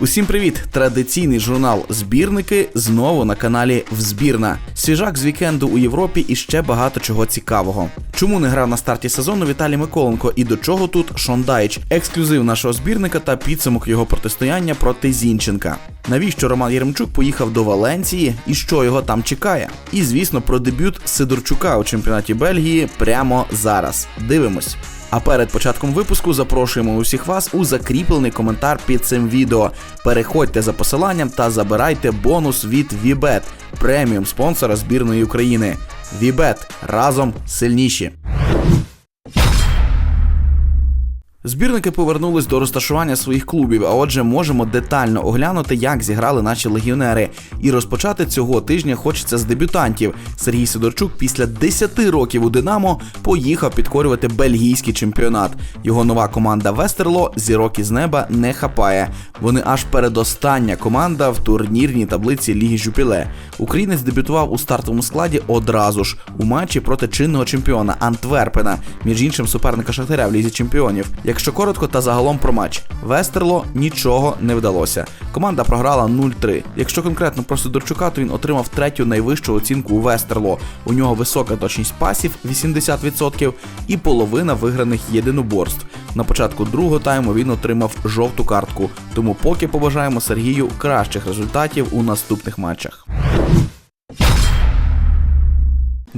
Усім привіт! Традиційний журнал Збірники знову на каналі Взбірна. Свіжак з вікенду у Європі і ще багато чого цікавого. Чому не грав на старті сезону Віталій Миколенко і до чого тут Шондайч? Ексклюзив нашого збірника та підсумок його протистояння проти Зінченка. Навіщо Роман Єремчук поїхав до Валенції і що його там чекає? І звісно про дебют Сидорчука у чемпіонаті Бельгії прямо зараз. Дивимось. А перед початком випуску запрошуємо усіх вас у закріплений коментар під цим відео. Переходьте за посиланням та забирайте бонус від Вібет, преміум спонсора збірної України. Вібет разом сильніші. Збірники повернулись до розташування своїх клубів, а отже, можемо детально оглянути, як зіграли наші легіонери. І розпочати цього тижня хочеться з дебютантів. Сергій Сидорчук після 10 років у Динамо поїхав підкорювати бельгійський чемпіонат. Його нова команда Вестерло зірок із неба не хапає. Вони аж передостання команда в турнірній таблиці Ліги Жупіле. Українець дебютував у стартовому складі одразу ж у матчі проти чинного чемпіона Антверпена, між іншим суперника Шахтаря в лізі чемпіонів. Якщо коротко та загалом про матч, Вестерло нічого не вдалося. Команда програла 0-3. Якщо конкретно про Сидорчука, то він отримав третю найвищу оцінку у Вестерло. У нього висока точність пасів 80% і половина виграних єдиноборств. На початку другого тайму він отримав жовту картку. Тому поки побажаємо Сергію кращих результатів у наступних матчах.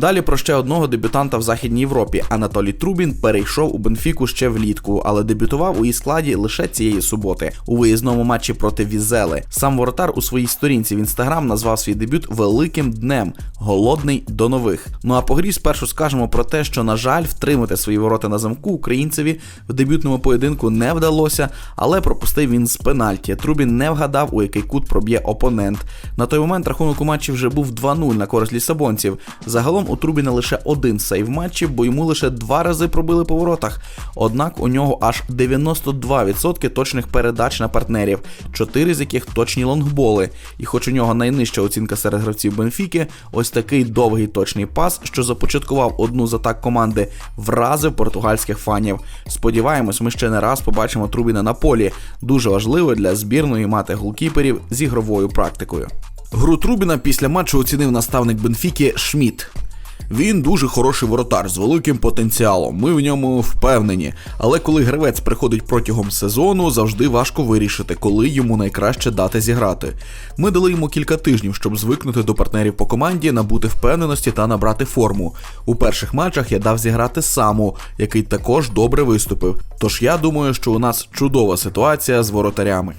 Далі про ще одного дебютанта в Західній Європі. Анатолій Трубін перейшов у Бенфіку ще влітку, але дебютував у її складі лише цієї суботи у виїзному матчі проти Візели. Сам воротар у своїй сторінці в інстаграм назвав свій дебют великим днем, голодний до нових. Ну а по грі спершу скажемо про те, що на жаль, втримати свої ворота на замку українцеві в дебютному поєдинку не вдалося, але пропустив він з пенальті. Трубін не вгадав, у який кут проб'є опонент. На той момент рахунок у матчі вже був 2-0 на користь лісабонців. Загалом у Трубіна лише один сейв матчі, бо йому лише два рази пробили по воротах. Однак у нього аж 92% точних передач на партнерів, 4 з яких точні лонгболи. І хоч у нього найнижча оцінка серед гравців Бенфіки, ось такий довгий точний пас, що започаткував одну з атак команди, вразив португальських фанів. Сподіваємось, ми ще не раз побачимо Трубіна на полі. Дуже важливо для збірної мати голкіперів з ігровою практикою. Гру Трубіна після матчу оцінив наставник Бенфіки Шміт. Він дуже хороший воротар з великим потенціалом. Ми в ньому впевнені. Але коли гравець приходить протягом сезону, завжди важко вирішити, коли йому найкраще дати зіграти. Ми дали йому кілька тижнів, щоб звикнути до партнерів по команді, набути впевненості та набрати форму. У перших матчах я дав зіграти саму, який також добре виступив. Тож я думаю, що у нас чудова ситуація з воротарями.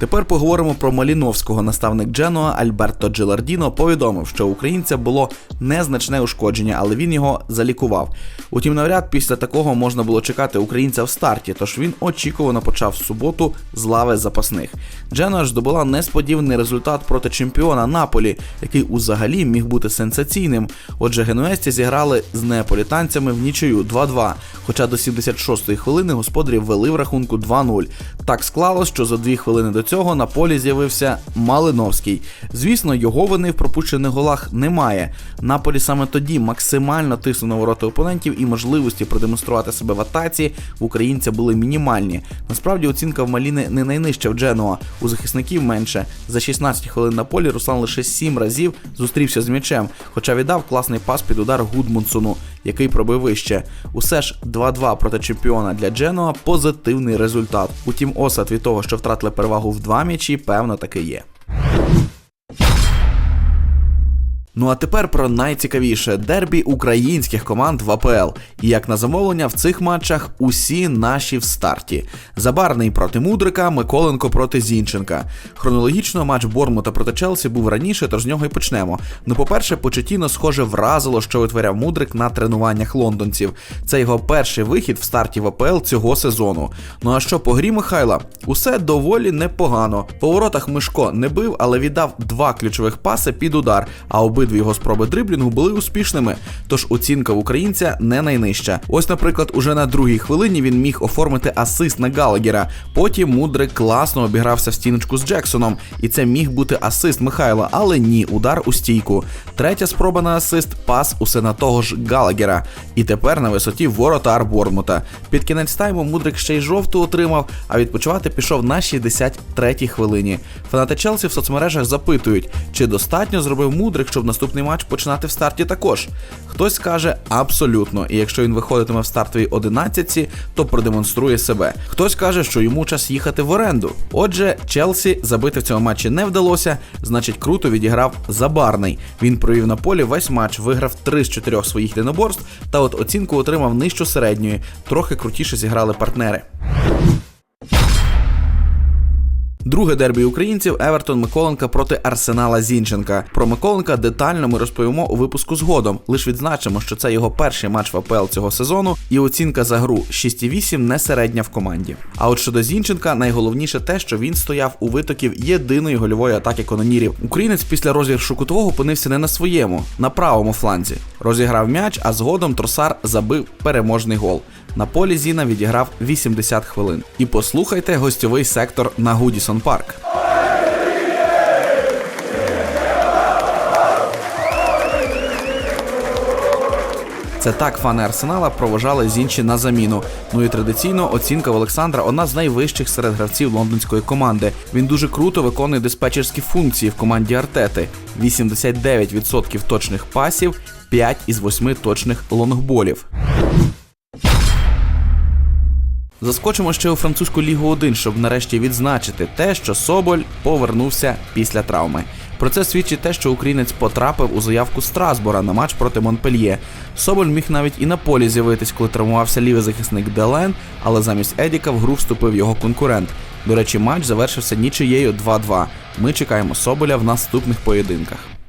Тепер поговоримо про Маліновського. Наставник Дженуа Альберто Джилардіно повідомив, що українця було незначне ушкодження, але він його залікував. Утім, навряд після такого можна було чекати українця в старті, тож він очікувано почав суботу з лави запасних. Дженуа ж здобула несподіваний результат проти чемпіона Наполі, який узагалі міг бути сенсаційним. Отже, генуезці зіграли з неаполітанцями в нічию 2-2. Хоча до 76-ї хвилини господарі ввели в рахунку 2-0. Так склалось, що за дві хвилини до цього на полі з'явився Малиновський. Звісно, його вини в пропущених голах немає. Наполі саме тоді максимально тиснув на ворота опонентів і можливості продемонструвати себе в атаці в українця були мінімальні. Насправді оцінка в Маліни не найнижча в Дженуа. У захисників менше. За 16 хвилин на полі Руслан лише 7 разів зустрівся з м'ячем, хоча віддав класний пас під удар Гудмунсону, який пробив вище. Усе ж 2-2 проти чемпіона для Дженуа позитивний результат. Утім, осад від того, що втратили перевагу в два м'ячі, певно таки є. Ну а тепер про найцікавіше дербі українських команд в АПЛ. І як на замовлення в цих матчах усі наші в старті. Забарний проти Мудрика, Миколенко проти Зінченка. Хронологічно матч Бормута проти Челсі був раніше, тож з нього і почнемо. Ну, по-перше, Почетіно схоже вразило, що витворяв Мудрик на тренуваннях лондонців. Це його перший вихід в старті в АПЛ цього сезону. Ну а що по грі Михайла? Усе доволі непогано. По воротах Мишко не бив, але віддав два ключових паси під удар, а обидві його спроби дриблінгу були успішними. Тож оцінка в українця не найнижча. Ось, наприклад, уже на другій хвилині він міг оформити асист на Галагера. Потім Мудрик класно обігрався в стіночку з Джексоном, і це міг бути асист Михайла, але ні, удар у стійку. Третя спроба на асист, пас усе на того ж Галагера. І тепер на висоті воротар Бормута. Під кінець тайму Мудрик ще й жовту отримав, а відпочивати пішов на 63-й хвилині. Фанати Челсі в соцмережах запитують, чи достатньо зробив Мудрик, щоб наступний матч починати в старті також. Хтось каже абсолютно, і якщо він виходитиме в стартовій одинадцятці, то продемонструє себе. Хтось каже, що йому час їхати в оренду. Отже, Челсі забити в цьому матчі не вдалося, значить круто відіграв забарний. Він провів на полі весь матч, виграв 3 з 4 своїх єдиноборств, та от оцінку отримав нижчу середньої. Трохи крутіше зіграли партнери. Друге дербі українців Евертон Миколенка проти Арсенала Зінченка. Про Миколенка детально ми розповімо у випуску згодом. Лиш відзначимо, що це його перший матч в АПЛ цього сезону, і оцінка за гру 6,8 не середня в команді. А от щодо Зінченка, найголовніше те, що він стояв у витоків єдиної гольової атаки канонірів. Українець після розіграшу кутового опинився не на своєму, на правому фланзі. Розіграв м'яч, а згодом Тросар забив переможний гол. На полі Зіна відіграв 80 хвилин. І послухайте гостьовий сектор на Гудісон Парк. Це так фани Арсенала проважали Зінчі на заміну. Ну і традиційно оцінка Олександра одна з найвищих серед гравців лондонської команди. Він дуже круто виконує диспетчерські функції в команді Артети. 89% точних пасів, 5 із 8 точних лонгболів. Заскочимо ще у французьку лігу 1, щоб нарешті відзначити те, що Соболь повернувся після травми. Про це свідчить те, що українець потрапив у заявку Страсбора на матч проти Монпельє. Соболь міг навіть і на полі з'явитись, коли травмувався лівий захисник Делен, але замість Едіка в гру вступив його конкурент. До речі, матч завершився нічиєю 2-2. Ми чекаємо Соболя в наступних поєдинках.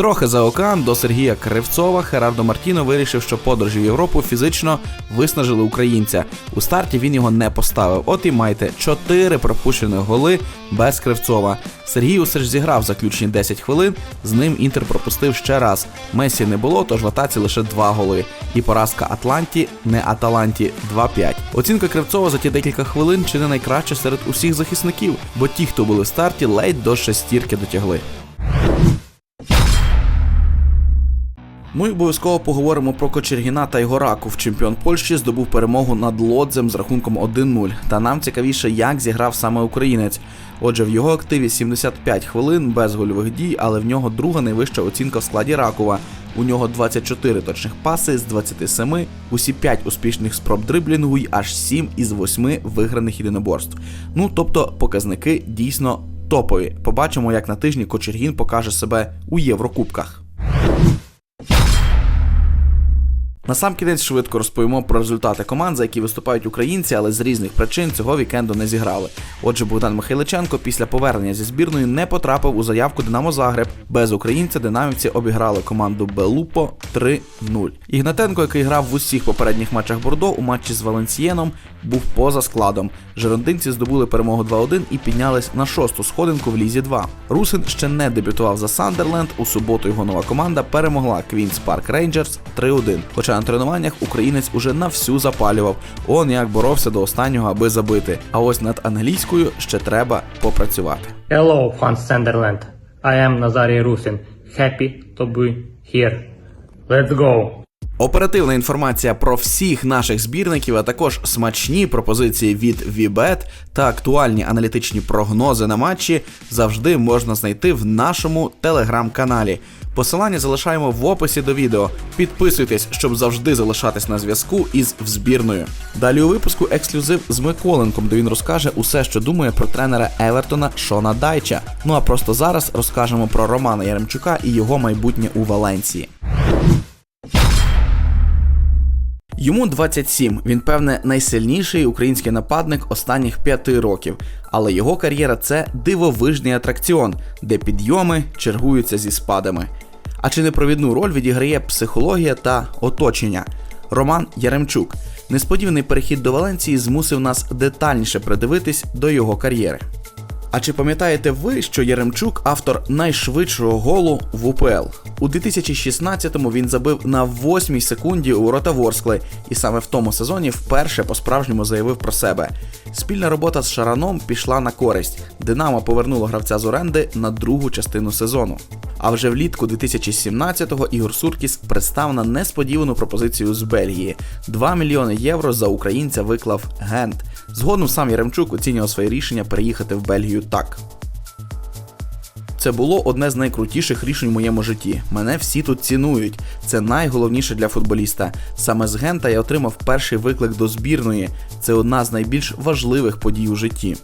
Трохи за океан до Сергія Кривцова Херардо Мартіно вирішив, що подорожі в Європу фізично виснажили українця. У старті він його не поставив. От і майте 4 пропущені голи без Кривцова. Сергій усе ж зіграв заключні 10 хвилин. З ним Інтер пропустив ще раз. Месі не було, тож в атаці лише 2 голи. І поразка Атланті, не Аталанті 2-5. Оцінка Кривцова за ті декілька хвилин чи не найкраща серед усіх захисників, бо ті, хто були в старті, ледь до шестірки дотягли. І обов'язково поговоримо про Кочергіна та його Раков. Чемпіон Польщі здобув перемогу над Лодзем з рахунком 1-0. Та нам цікавіше, як зіграв саме українець. Отже, в його активі 75 хвилин без гольових дій, але в нього друга найвища оцінка в складі Ракова. У нього 24 точних паси з 27, усі 5 успішних спроб дриблінгу й аж 7 із 8 виграних єдиноборств. Ну тобто показники дійсно топові. Побачимо, як на тижні Кочергін покаже себе у Єврокубках. Насамкінець швидко розповімо про результати команд, за які виступають українці, але з різних причин цього вікенду не зіграли. Отже, Богдан Михайличенко після повернення зі збірної не потрапив у заявку Динамо Загреб. Без українця динамівці обіграли команду Белупо 3-0. Ігнатенко, який грав в усіх попередніх матчах Бордо, у матчі з Валенсієном був поза складом. Жерондинці здобули перемогу 2-1 і піднялись на шосту сходинку в лізі 2. Русин ще не дебютував за Сандерленд. У суботу його нова команда перемогла Квінс Парк Рейнджерс 3-1. Хоча на тренуваннях українець уже на всю запалював. Он як боровся до останнього, аби забити. А ось над англійською ще треба попрацювати. Hello, fans Sunderland. I am Nazari Rusin. Happy to be here. Let's go! Оперативна інформація про всіх наших збірників, а також смачні пропозиції від VBet та актуальні аналітичні прогнози на матчі завжди можна знайти в нашому телеграм-каналі. Посилання залишаємо в описі до відео. Підписуйтесь, щоб завжди залишатись на зв'язку із збірною. Далі у випуску ексклюзив з Миколенком, де він розкаже усе, що думає про тренера Евертона Шона Дайча. Ну а просто зараз розкажемо про Романа Яремчука і його майбутнє у Валенції. Йому 27. Він, певне, найсильніший український нападник останніх п'яти років. Але його кар'єра це дивовижний атракціон, де підйоми чергуються зі спадами. А чи не провідну роль відіграє психологія та оточення? Роман Яремчук. Несподіваний перехід до Валенції змусив нас детальніше придивитись до його кар'єри. А чи пам'ятаєте ви, що Яремчук автор найшвидшого голу в УПЛ? У 2016-му він забив на 8 секунді у ворота Ворскли, і саме в тому сезоні вперше по-справжньому заявив про себе. Спільна робота з Шараном пішла на користь. Динамо повернуло гравця з оренди на другу частину сезону. А вже влітку 2017-го Ігор Суркіс пристав на несподівану пропозицію з Бельгії. 2 мільйони євро за українця виклав Гент. Згодом сам Яремчук оцінював своє рішення переїхати в Бельгію так. Це було одне з найкрутіших рішень в моєму житті. Мене всі тут цінують. Це найголовніше для футболіста. Саме з Гента я отримав перший виклик до збірної. Це одна з найбільш важливих подій у житті.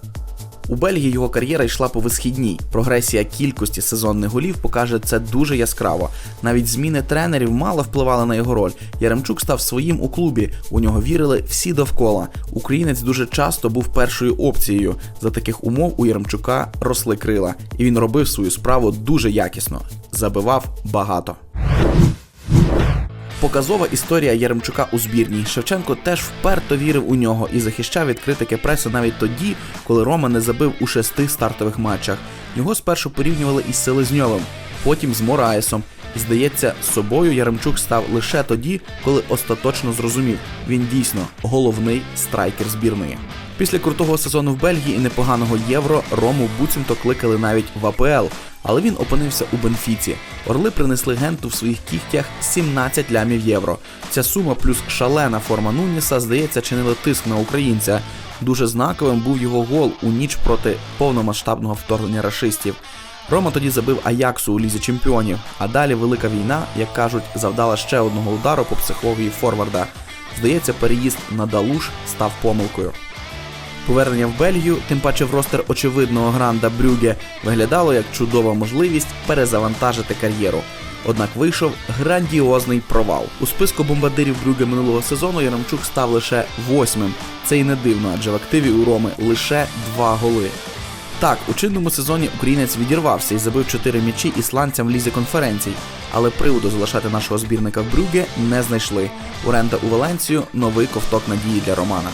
У Бельгії його кар'єра йшла по висхідній. Прогресія кількості сезонних голів покаже це дуже яскраво. Навіть зміни тренерів мало впливали на його роль. Яремчук став своїм у клубі. У нього вірили всі довкола. Українець дуже часто був першою опцією. За таких умов у Яремчука росли крила, і він робив свою справу дуже якісно. Забивав багато. Показова історія Яремчука у збірній. Шевченко теж вперто вірив у нього і захищав від критики преси навіть тоді, коли Рома не забив у шести стартових матчах. Його спершу порівнювали із Селезньовим, потім з Мораєсом. Здається, собою Яремчук став лише тоді, коли остаточно зрозумів, він дійсно головний страйкер збірної. Після крутого сезону в Бельгії і непоганого євро Рому буцімто кликали навіть в АПЛ, але він опинився у Бенфіці. Орли принесли генту в своїх кігтях 17 лямів євро. Ця сума плюс шалена форма Нуніса, здається, чинили тиск на українця. Дуже знаковим був його гол у ніч проти повномасштабного вторгнення рашистів. Рома тоді забив Аяксу у лізі чемпіонів, а далі велика війна, як кажуть, завдала ще одного удару по психології Форварда. Здається, переїзд на Далуш став помилкою. Повернення в Бельгію, тим паче в ростер очевидного гранда Брюге, виглядало як чудова можливість перезавантажити кар'єру. Однак вийшов грандіозний провал. У списку бомбардирів Брюге минулого сезону Яремчук став лише восьмим. Це й не дивно, адже в активі у Роми лише два голи. Так, у чинному сезоні українець відірвався і забив 4 м'ячі ісландцям в лізі конференцій, але приводу залишати нашого збірника в Брюге не знайшли. Оренда у Валенцію новий ковток надії для Романа.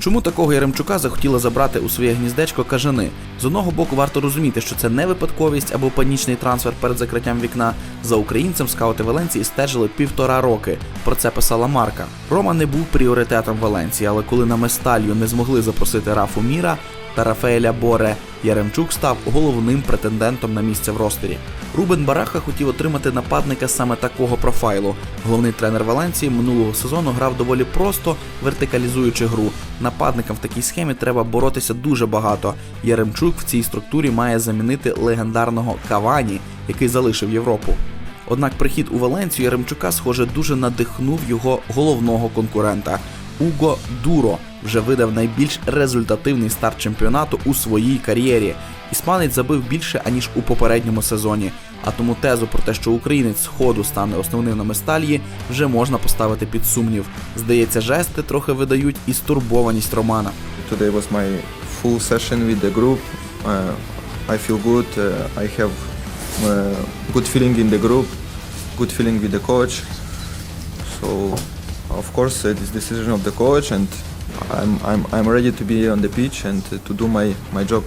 Чому такого Яремчука захотіла забрати у своє гніздечко кажани? З одного боку, варто розуміти, що це не випадковість або панічний трансфер перед закриттям вікна. За українцем скаути Валенції стежили півтора роки. Про це писала Марка. Рома не був пріоритетом Валенції, але коли на Месталью не змогли запросити Рафу Міра та Рафаеля Боре, Яремчук став головним претендентом на місце в ростері. Рубен Бараха хотів отримати нападника саме такого профайлу. Головний тренер Валенції минулого сезону грав доволі просто, вертикалізуючи гру. Нападникам в такій схемі треба боротися дуже багато. Яремчук в цій структурі має замінити легендарного Кавані, який залишив Європу. Однак прихід у Валенцію Яремчука, схоже, дуже надихнув його головного конкурента. Уго Дуро вже видав найбільш результативний старт чемпіонату у своїй кар'єрі. Іспанець забив більше аніж у попередньому сезоні. А тому тезу про те, що українець сходу стане основним на Местальї, вже можна поставити під сумнів. Здається, жести трохи видають і стурбованість Романа. Today was my full session with the group. Uh, I feel good. Uh, I have uh, good feeling in the group, good feeling with the coach. So, of course, it is decision of the coach, and I'm, I'm, I'm ready to be on the pitch and to do my, my job.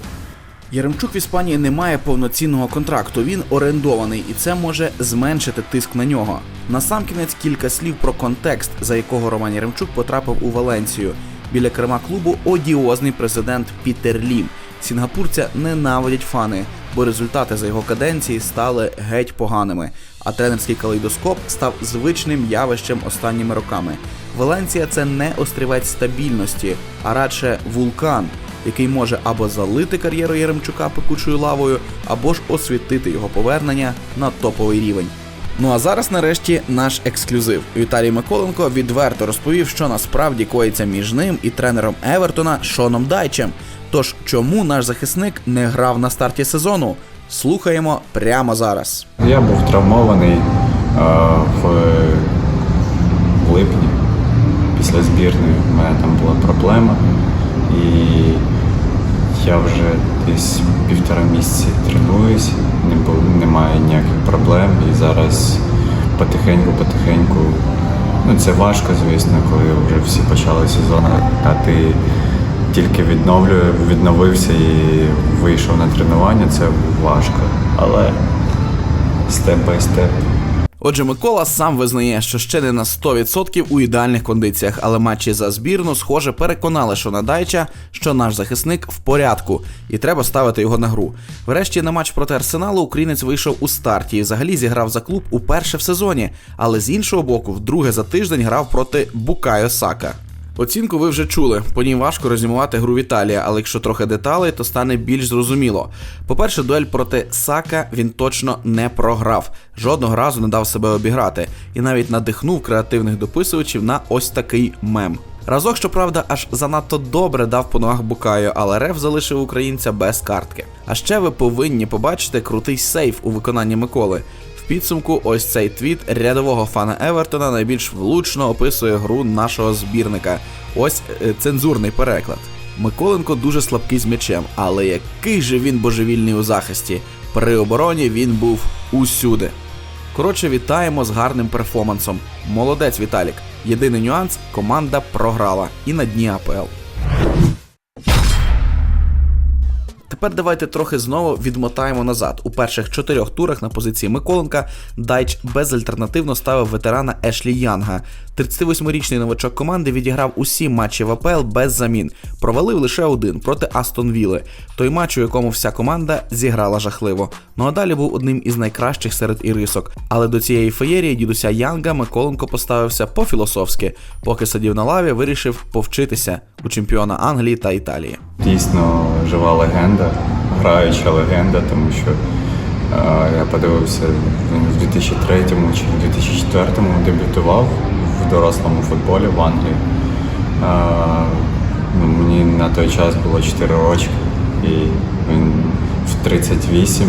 Яремчук в Іспанії не має повноцінного контракту. Він орендований, і це може зменшити тиск на нього. Насамкінець кілька слів про контекст, за якого Роман Яремчук потрапив у Валенцію. Біля керма клубу одіозний президент Пітер Лім. Сінгапурця ненавидять фани, бо результати за його каденції стали геть поганими. А тренерський калейдоскоп став звичним явищем останніми роками. Валенція це не острівець стабільності, а радше вулкан. який може або залити кар'єру Яремчука пекучою лавою, або ж освітити його повернення на топовий рівень. Ну а зараз, нарешті, наш ексклюзив. Віталій Миколенко відверто розповів, що насправді коїться між ним і тренером Евертона Шоном Дайчем. Тож, чому наш захисник не грав на старті сезону? Слухаємо прямо зараз. Я був травмований е, в липні після збірної. У мене там була проблема. І я вже десь півтора місяці тренуюсь, не бу- немає ніяких проблем. І зараз потихеньку-потихеньку. Ну, це важко, звісно, коли вже всі почали сезон, а ти тільки відновлює, відновився і вийшов на тренування. Це важко. Але степ бай степ. Отже, Микола сам визнає, що ще не на 100% у ідеальних кондиціях, але матчі за збірну, схоже, переконали Шона Дайча, що наш захисник в порядку, і треба ставити його на гру. Врешті на матч проти Арсеналу українець вийшов у старті і взагалі зіграв за клуб уперше в сезоні, але з іншого боку, вдруге за тиждень грав проти Букайо Сака. Оцінку ви вже чули. По ній важко резюмувати гру Віталія, але якщо трохи деталей, то стане більш зрозуміло. По-перше, дуель проти Сака він точно не програв, жодного разу не дав себе обіграти, і навіть надихнув креативних дописувачів на ось такий мем. Разок, щоправда, аж занадто добре дав по ногах Букаю, але реф залишив українця без картки. А ще ви повинні побачити крутий сейф у виконанні Миколи. Підсумку, ось цей твіт рядового фана Евертона найбільш влучно описує гру нашого збірника. Ось е, цензурний переклад. Миколенко дуже слабкий з м'ячем, але який же він божевільний у захисті. При обороні він був усюди. Коротше, вітаємо з гарним перформансом. Молодець, Віталік. Єдиний нюанс команда програла і на дні АПЛ. Тепер давайте трохи знову відмотаємо назад. У перших чотирьох турах на позиції Миколенка Дайч безальтернативно ставив ветерана Ешлі Янга. 38-річний новачок команди відіграв усі матчі в АПЛ без замін. Провалив лише один проти Астон Вілли. Той матч, у якому вся команда зіграла жахливо. Ну а далі був одним із найкращих серед ірисок. Але до цієї феєрії дідуся Янга Миколенко поставився по-філософськи. Поки сидів на лаві, вирішив повчитися у чемпіона Англії та Італії. Дійсно жива легенда, граюча легенда, тому що я подивився, він в 2003 чи в 2004 дебютував в дорослому футболі в Англії. Ну, мені на той час було 4 роки, і він в 38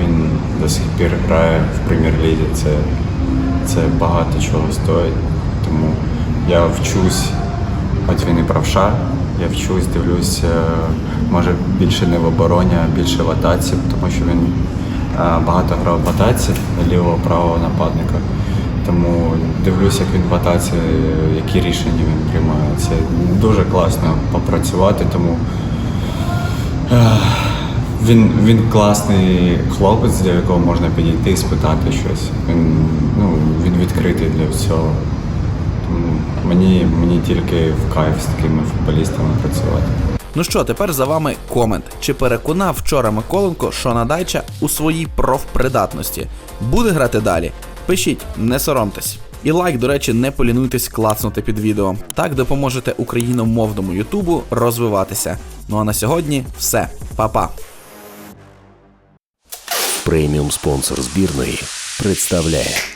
він до сих пір грає в прем'єр-лізі. Це, це багато чого стоїть. Тому я вчусь, хоч він і правша, я вчусь, дивлюсь, е, може більше не в обороні, а більше в атаці, тому що він е, багато грав в атаці лівого правого нападника. Тому дивлюсь, як він в атаці, е, які рішення він приймає. Це дуже класно попрацювати, тому він, він класний хлопець, до якого можна підійти і спитати щось. Він, ну, він відкритий для всього. Тому мені, мені тільки в кайф з такими футболістами працювати. Ну що, тепер за вами комент. Чи переконав вчора Миколенко Шона Дайча у своїй профпридатності? Буде грати далі? Пишіть, не соромтесь. І лайк, до речі, не полінуйтесь клацнути під відео. Так допоможете україномовному Ютубу розвиватися. Ну а на сьогодні все. Па-па. Преміум спонсор збірної представляє